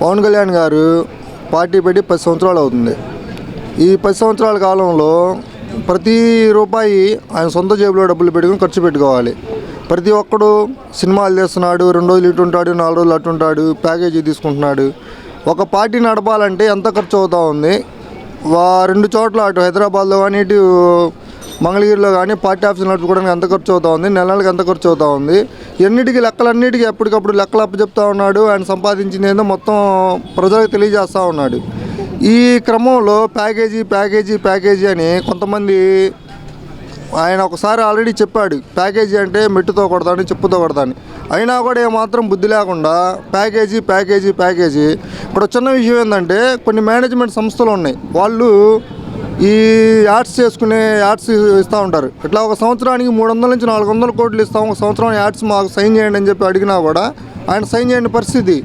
పవన్ కళ్యాణ్ గారు పార్టీ పెట్టి పది సంవత్సరాలు అవుతుంది. ఈ పది సంవత్సరాల కాలంలో ప్రతి రూపాయి ఆయన సొంత జేబులో డబ్బులు పెట్టుకుని ఖర్చు పెట్టుకోవాలి. ప్రతి ఒక్కడు సినిమాలు చేస్తున్నాడు రెండు రోజులు ఇటు ఉంటాడు నాలుగు రోజులు అటు ఉంటాడు ప్యాకేజీ తీసుకుంటున్నాడు. ఒక పార్టీ నడపాలంటే ఎంత ఖర్చు అవుతా ఉంది? వా రెండు చోట్ల అటు హైదరాబాద్లో కానీ ఇటు మంగళగిరిలో కానీ పార్టీ ఆఫీస్ నడుపుకోవడానికి ఎంత ఖర్చు అవుతా ఉంది? నెల నెలకి ఎంత ఖర్చు అవుతా ఉంది? ఎన్నిటికీ లెక్కలన్నిటికీ ఎప్పటికప్పుడు లెక్కలు అప్పచెప్తా ఉన్నాడు. ఆయన సంపాదించింది ఏందో మొత్తం ప్రజలకు తెలియజేస్తూ ఉన్నాడు. ఈ క్రమంలో ప్యాకేజీ ప్యాకేజీ ప్యాకేజీ అని కొంతమంది ఆయన ఒకసారి ఆల్రెడీ చెప్పాడు. ప్యాకేజీ అంటే మెట్టుతో కొడతాను చెప్పుతో కొడతాను. అయినా కూడా ఏమాత్రం బుద్ధి లేకుండా ప్యాకేజీ ప్యాకేజీ ప్యాకేజీ. ఇప్పుడు చిన్న విషయం ఏంటంటే కొన్ని మేనేజ్మెంట్ సంస్థలు ఉన్నాయి. వాళ్ళు ఈ యాడ్స్ చేసుకునే యాడ్స్ ఇస్తూ ఉంటారు. ఇట్లా ఒక సంవత్సరానికి మూడు వందల నుంచి నాలుగు వందల కోట్లు ఇస్తాం. ఒక సంవత్సరం యాడ్స్ మాకు సైన్ చేయండి అని చెప్పి అడిగినా కూడా ఆయన సైన్ చేయని పరిస్థితి.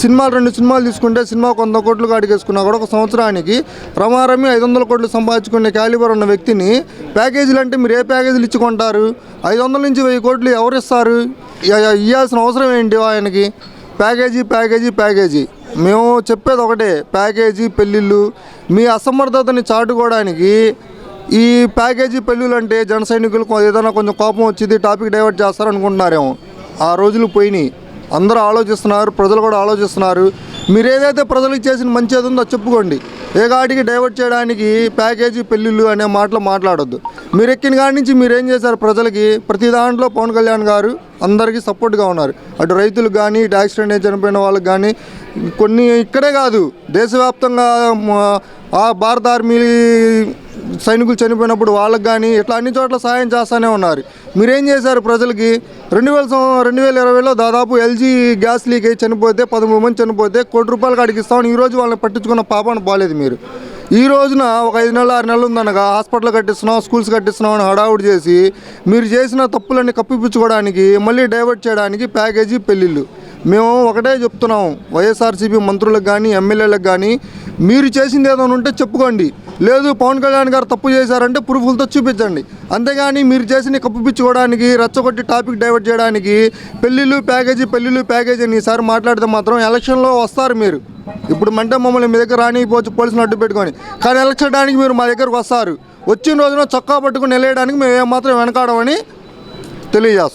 సినిమాలు రెండు సినిమాలు తీసుకుంటే సినిమా వంద కోట్లు అడిగేసుకున్నా కూడా ఒక సంవత్సరానికి రమారమి ఐదు వందల కోట్లు సంపాదించుకునే క్యాలిబర్ ఉన్న వ్యక్తిని ప్యాకేజీలు అంటే మీరు ఏ ప్యాకేజీలు ఇచ్చుకుంటారు ఐదు వందల నుంచి వెయ్యి కోట్లు ఎవరు ఇస్తారు? ఇవ్వాల్సిన అవసరం ఏంటి ఆయనకి? Package package package. మేము చెప్పేది ఒకటే ప్యాకేజీ పెళ్ళిళ్ళు. మీ అసమర్థతని చాటుకోవడానికి ఈ ప్యాకేజీ పెళ్ళిళ్ళు అంటే జన సైనికులకు ఏదైనా కొంచెం కోపం వచ్చింది టాపిక్ డైవర్ట్ చేస్తారనుకుంటున్నారేమో. ఆ రోజులు పోయినాయి. అందరూ ఆలోచిస్తున్నారు ప్రజలు కూడా ఆలోచిస్తున్నారు. మీరు ఏదైతే ప్రజలకు చేసిన మంచి ఏది ఉందో చెప్పుకోండి. ఏ గాడికి డైవర్ట్ చేయడానికి ప్యాకేజీ పెళ్ళిళ్ళు అనే మాటలు మాట్లాడొద్దు. మీరు ఎక్కిన కాడి నుంచి మీరు ఏం చేశారు? ప్రజలకి ప్రతి దాంట్లో పవన్ కళ్యాణ్ గారు అందరికీ సపోర్ట్గా ఉన్నారు. అటు రైతులకు కానీ ఇటు యాక్సిడెంట్ అయి చనిపోయిన వాళ్ళకి కానీ కొన్ని ఇక్కడే కాదు. దేశవ్యాప్తంగా ఆ భారత ఆర్మీ సైనికులు చనిపోయినప్పుడు వాళ్ళకి కానీ ఇట్లా అన్ని చోట్ల సాయం చేస్తూనే ఉన్నారు. మీరేం చేశారు ప్రజలకి? రెండు వేల సం- రెండు వేల ఇరవైలో దాదాపు ఎల్జీ గ్యాస్ లీక్ అయ్యి చనిపోతే పదమూడు మంది చనిపోతే కోటి రూపాయలు అడిగిస్తామని ఈరోజు వాళ్ళని పట్టించుకున్న పాపాన్ని పోలేదు మీరు. ఈ రోజున ఒక ఐదు నెలలు ఆరు నెలలు ఉందనగా హాస్పిటల్ కట్టిస్తున్నాం స్కూల్స్ కట్టిస్తున్నాం అని హడావుడి చేసి మీరు చేసిన తప్పులన్నీ కప్పిపుచ్చుకోవడానికి మళ్ళీ డైవర్ట్ చేయడానికి ప్యాకేజీ పెళ్ళిళ్ళు. మేము ఒకటే చెప్తున్నాం వైఎస్ఆర్సీపీ మంత్రులకు కానీ ఎమ్మెల్యేలకు కానీ మీరు చేసింది ఏదైనా ఉంటే చెప్పుకోండి. లేదు పవన్ కళ్యాణ్ గారు తప్పు చేశారంటే ప్రూఫ్లతో చూపించండి. అంతేగాని మీరు చేసిన కప్పిపుచ్చుకోవడానికి రచ్చగొట్టి టాపిక్ డైవర్ట్ చేయడానికి పెళ్ళిళ్ళు ప్యాకేజీ పెళ్ళిళ్ళు ప్యాకేజీ అని ఈసారి మాట్లాడితే మాత్రం ఎలక్షన్లో వస్తారు మీరు. ఇప్పుడు మంటే మమ్మల్ని మీ దగ్గర రానిపోవచ్చు పోలీసులు అడ్డు పెట్టుకొని. కానీ ఎలక్షన్ టైంకి మీరు మా దగ్గరకు వస్తారు. వచ్చిన రోజున చొక్కా పట్టుకుని నిలయడానికి మేము ఏమాత్రం వెనకాడమని తెలియజేస్తాం